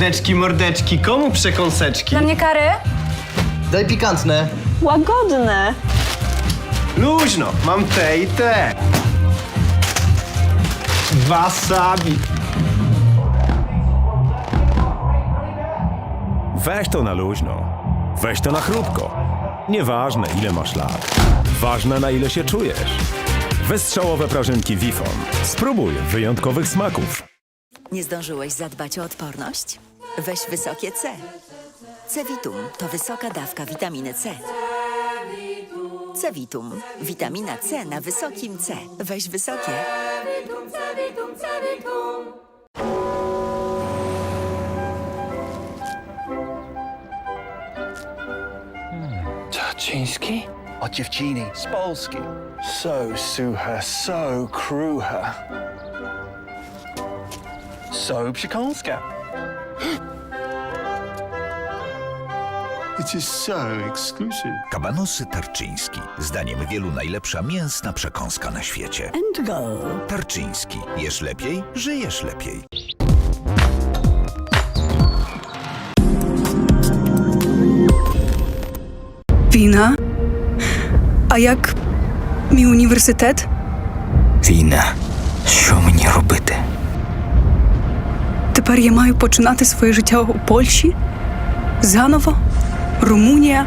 Mordeczki, mordeczki, komu przekąseczki? Dla mnie kary? Daj pikantne. Łagodne. Luźno, mam te i te. Wasabi. Weź to na luźno. Weź to na chrupko. Nieważne, ile masz lat. Ważne, na ile się czujesz. Wystrzałowe prażynki Wifon. Spróbuj wyjątkowych smaków. Nie zdążyłeś zadbać o odporność? Weź wysokie C. Cevitum to wysoka dawka witaminy C. Cevitum. Witamina C na wysokim C. Weź wysokie. Tarczyński? Od dziewczyny z Polski. So sue her, so crew her. So przekąska. It is so exclusive. Kabanosy Tarczyński. Zdaniem wielu najlepsza mięsna przekąska na świecie. And go. Tarczyński. Jesz lepiej, żyjesz lepiej. Війна? А як мій університет? Війна. Що мені робити? Тепер я маю починати своє життя у Польщі? Заново? Румунія?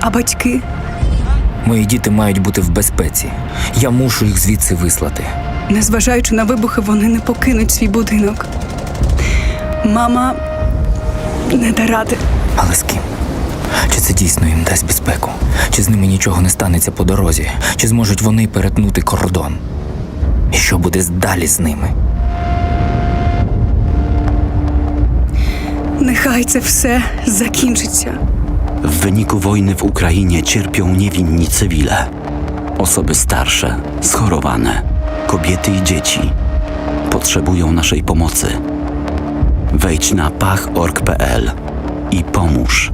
А батьки? Мої діти мають бути в безпеці. Я мушу їх звідси вислати. Незважаючи на вибухи, вони не покинуть свій будинок. Мама не да ради. Але з ким? Чи це дійсно їм дасть безпеку? Чи з ними нічого не станеться по дорозі? Чи зможуть вони перетнути кордон? І що буде далі з ними? Нехай це все закінчиться. W wyniku wojny w Ukrainie cierpią niewinni cywile. Osoby starsze, schorowane, kobiety i dzieci potrzebują naszej pomocy. Wejdź na pach.org.pl i pomóż.